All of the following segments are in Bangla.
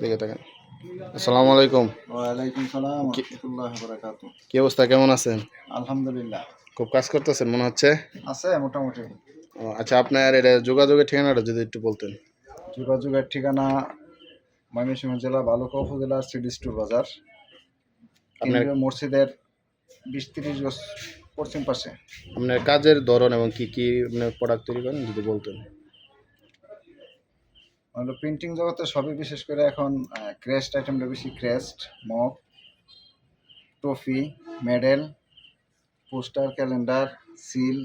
দেখে থাকেন আসসালামু আলাইকুম। ওয়ালাইকুম সালাম রহমতুল্লাহ বরাকাত কি অবস্থা? কেমন আছেন? আলহামদুলিল্লাহ। খুব কাজ করতেছেন মনে হচ্ছে? আছে মোটামুটি। আচ্ছা আপনার এটা যোগাযোগের ঠিকানাটা যদি একটু বলতেন। যোগাযোগের ঠিকানা ময়মনসিংহ জেলা বালুকা উপজেলার সিডি স্টোর বাজার। আপনার মসজিদের বিশ তিরিশ পশ্চিম পাশে। আপনার কাজের ধরন এবং কি কি আপনার প্রোডাক্ট তৈরি করেন যদি বলতেন। প্রিন্টিং জগতে সবই বিশেষ করে এখন ক্রেস্ট আইটেমটা বেশি crest mug trophy medal poster calendar seal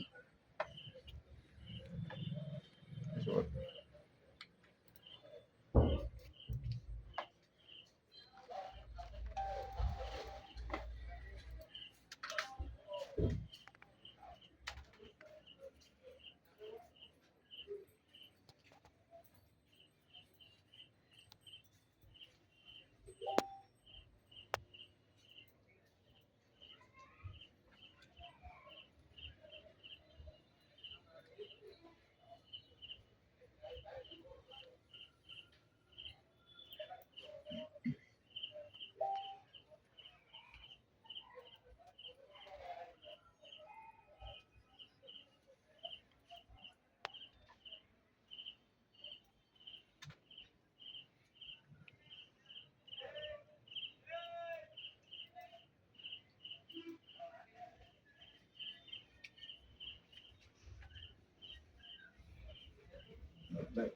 ない。